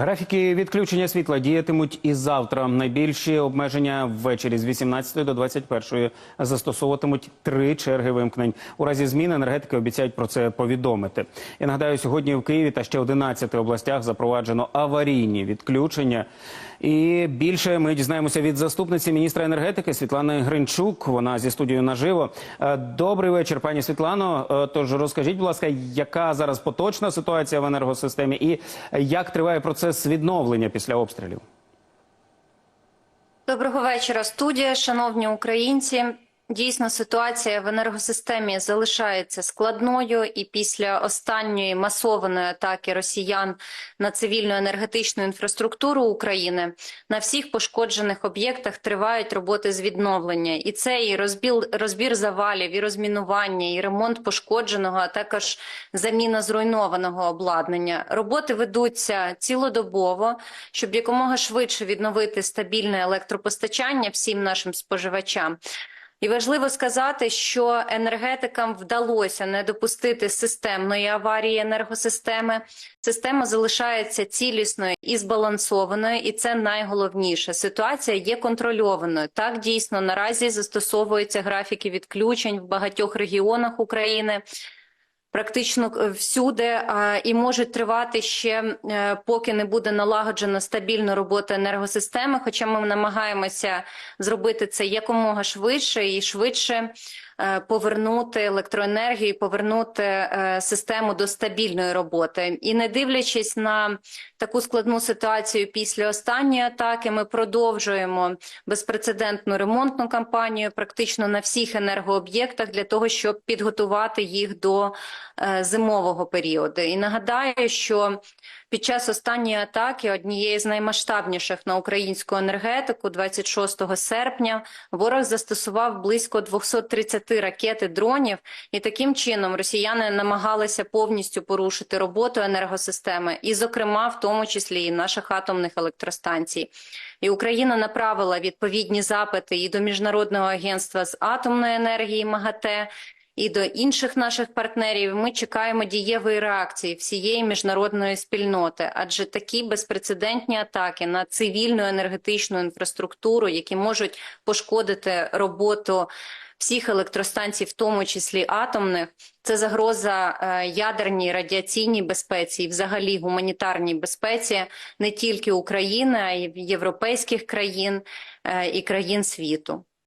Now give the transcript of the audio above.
Графіки відключення світла діятимуть і завтра. Найбільші обмеження ввечері з 18 до 21 застосовуватимуть три черги вимкнень. У разі змін енергетики обіцяють про це повідомити. Я нагадаю, сьогодні в Києві та ще 11 областях запроваджено аварійні відключення. І більше ми дізнаємося від заступниці міністра енергетики Світлани Гринчук. Вона зі студією наживо. Е, Добрий вечір, пані Світлано. Е, Тож розкажіть, будь ласка, яка зараз поточна ситуація в енергосистемі і як триває процес відновлення після обстрілів? Доброго вечора, студія, шановні українці. Дійсно, ситуація в енергосистемі залишається складною, і після останньої масованої атаки росіян на цивільну енергетичну інфраструктуру України на всіх пошкоджених об'єктах тривають роботи з відновлення. І це і розбір, розбір завалів, і розмінування, і ремонт пошкодженого, а також заміна зруйнованого обладнання. Роботи ведуться цілодобово, щоб якомога швидше відновити стабільне електропостачання всім нашим споживачам. І важливо сказати, що енергетикам вдалося не допустити системної аварії енергосистеми. Система залишається цілісною і збалансованою, і це найголовніше. Ситуація є контрольованою. Так дійсно наразі застосовуються графіки відключень в багатьох регіонах України. Практично е, всюди і можуть тривати ще е, поки не буде налагоджена стабільна робота енергосистеми. Хоча ми намагаємося зробити це якомога швидше і швидше повернути електроенергію, повернути е, систему до стабільної роботи. І не дивлячись на таку складну ситуацію після останньої атаки, ми продовжуємо безпрецедентну ремонтну кампанію практично на всіх енергооб'єктах для того, щоб підготувати їх до е, зимового періоду. І нагадаю, що під час останньої атаки, однієї з наймасштабніших на українську енергетику, 26 серпня, ворог застосував близько 230 ракет і дронів, і таким чином росіяни намагалися повністю порушити роботу енергосистеми, і, зокрема, в тому числі і наших атомних електростанцій. І Україна направила відповідні запити і до міжнародного агентства з атомної енергії МАГАТЕ, і до інших наших партнерів. Ми чекаємо дієвої реакції всієї міжнародної спільноти, адже такі безпрецедентні атаки на цивільну енергетичну інфраструктуру, які можуть пошкодити роботу. Всіх електростанцій, в тому числі атомних, це загроза е, ядерній радіаційній безпеці і взагалі гуманітарній безпеці не тільки України, а й європейських країн е, і країн світу.